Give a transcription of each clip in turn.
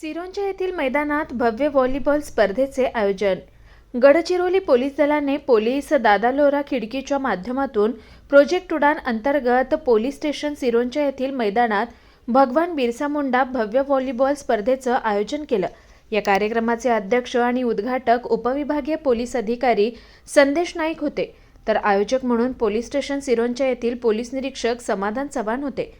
सिरोंचा येथील मैदानात भव्य व्हॉलीबॉल स्पर्धेचे आयोजन. गडचिरोली पोलीस दलाने पोलीस दादालोरा खिडकीच्या माध्यमातून प्रोजेक्ट उडान अंतर्गत पोलीस स्टेशन सिरोंचा येथील मैदानात भगवान बिरसा मुंडा भव्य व्हॉलीबॉल स्पर्धेचं आयोजन केलं. या कार्यक्रमाचे अध्यक्ष आणि उद्घाटक उपविभागीय पोलीस अधिकारी संदेश नाईक होते. तर आयोजक म्हणून पोलीस स्टेशन सिरोंचा येथील पोलीस निरीक्षक समाधान चव्हाण होते.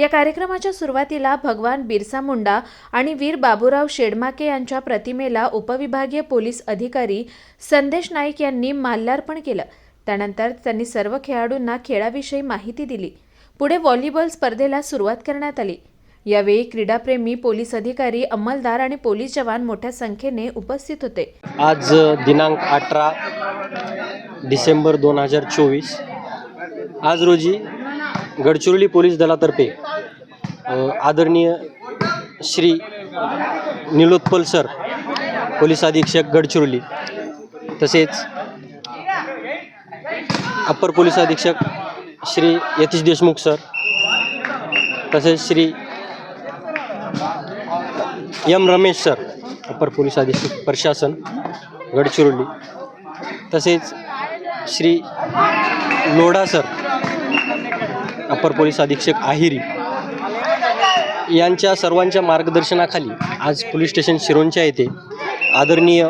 या कार्यक्रमाच्या सुरुवातीला भगवान बिरसा मुंडा आणि वीर बाबूराव शेडमाके यांच्या प्रतिमेला उपविभागीय पोलीस अधिकारी संदेश नाईक यांनी माल्यार्पण केलं. त्यानंतर त्यांनी सर्व खेळाडूंना खेळाविषयी माहिती दिली. पुढे व्हॉलीबॉल स्पर्धेला सुरुवात करण्यात आली. यावेळी क्रीडाप्रेमी पोलीस अधिकारी अंमलदार आणि पोलीस जवान मोठ्या संख्येने उपस्थित होते. आज दिनांक अठरा डिसेंबर दोन हजार चोवीस आज रोजी गडचिरोली पोलीस दलातर्फे आदरणीय श्री निलोत्पल सर पोलीस अधीक्षक गडचिरोली तसेच अप्पर पोलीस अधीक्षक श्री यतीश देशमुख सर तसेच Shri M Ramesh sir upper police अधीक्षक प्रशासन गडचिरोली तसेच Shri Lodha sir upper police अधीक्षक आहिरी यांच्या सर्वांच्या मार्गदर्शनाखाली आज पोलीस स्टेशन शिरोंच्या येथे आदरणीय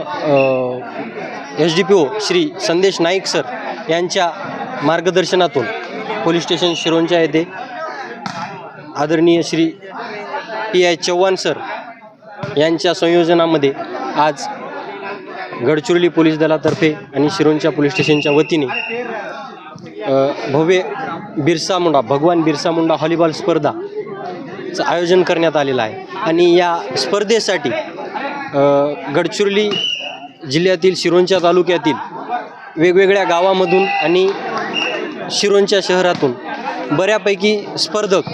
S D P O Shri Sandesh Naik sir यांच्या मार्गदर्शनातून पोलीस स्टेशन शिरोंच्या येथे आदरणीय Shri P I Chavan sir यांच्या संयोजनामध्ये आज गडचिरोली पोलीस दलातर्फे आणि शिरोंच्या पोलीस स्टेशनच्या वतीने भव्य बिरसा मुंडा भगवान बिरसा मुंडा हॉलीबॉल स्पर्धा चं आयोजन करण्यात आलेलं आहे. आणि या स्पर्धेसाठी गडचिरोली जिल्ह्यातील शिरोंच्या तालुक्यातील वेगवेगळ्या गावामधून आणि शिरोंच्या शहरातून बऱ्यापैकी स्पर्धक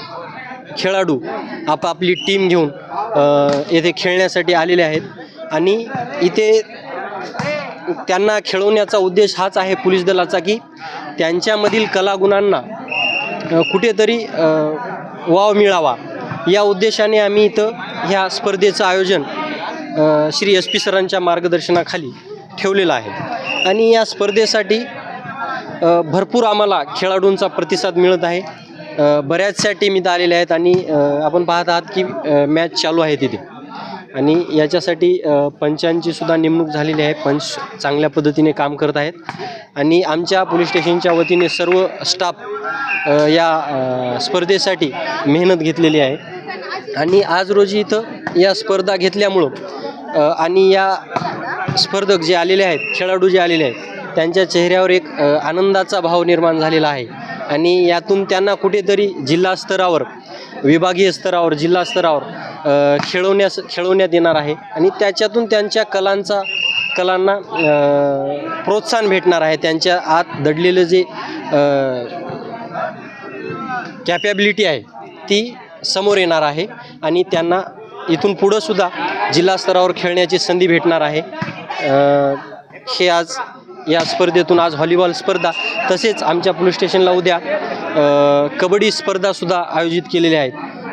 खेळाडू आपापली टीम घेऊन येथे खेळण्यासाठी आलेले आहेत. आणि इथे त्यांना खेळवण्याचा उद्देश हाच आहे पोलीस दलाचा की त्यांच्यामधील कलागुणांना कुठेतरी वाव मिळावा. या उद्देशाने आम्ही इथं ह्या स्पर्धेचं आयोजन श्री एस पी सरांच्या मार्गदर्शनाखाली ठेवलेलं आहे. आणि या स्पर्धेसाठी भरपूर आम्हाला खेळाडूंचा प्रतिसाद मिळत आहे. बऱ्याचशा टीम इथं आलेल्या आहेत आणि आपण पाहत आहात की मॅच चालू आहे तिथे. आणि याच्यासाठी पंचांची सुद्धा नेमणूक झालेली आहे. पंच चांगल्या पद्धतीने काम करत आहेत. आणि आमच्या पोलीस स्टेशनच्या वतीने सर्व स्टाफ या स्पर्धेसाठी मेहनत घेतलेली आहे. आणि आज रोजी इथं या स्पर्धा घेतल्यामुळं आणि या स्पर्धक जे आलेले आहेत खेळाडू जे आलेले आहेत त्यांच्या चेहऱ्यावर एक आनंदाचा भाव निर्माण झालेला आहे. आणि यातून त्यांना कुठेतरी जिल्हा स्तरावर विभागीय स्तरावर जिल्हा स्तरावर खेळवण्यास खेळवण्यात येणार आहे. आणि त्याच्यातून त्यांच्या कलांचा कलांना प्रोत्साहन भेटणार आहे. त्यांच्या आत दडलेलं जे कॅपॅबिलिटी आहे ती समोर येणार आहे आणि त्यांना इथून पुढंसुद्धा जिल्हा स्तरावर खेळण्याची संधी भेटणार आहे. हे आज या स्पर्धेतून आज व्हॉलीबॉल स्पर्धा तसेच आमच्या पोलीस स्टेशनला उद्या कबड्डी स्पर्धासुद्धा आयोजित केलेल्या आहेत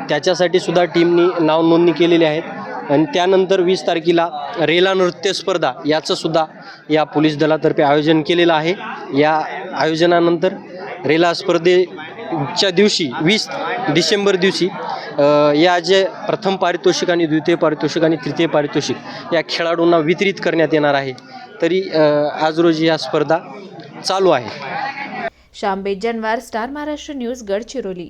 त्याच्यासाठी सुद्धा टीमनी नाव नोंदणी केलेली आहेत आणि त्यानंतर वीस तारखेला रेला नृत्य स्पर्धा याचंसुद्धा या पोलीस दलातर्फे आयोजन केलेलं आहे. या आयोजनानंतर रेला स्पर्धेच्या दिवशी वीस डिसेंबर दिवशी या जे प्रथम पारितोषिक आणि द्वितीय पारितोषिक आणि तृतीय पारितोषिक या खेळाडूंना वितरित करण्यात येणार आहे. तरी आज रोजी या स्पर्धा चालू आहे. शांबे जनवार स्टार महाराष्ट्र न्यूज गडचिरोली.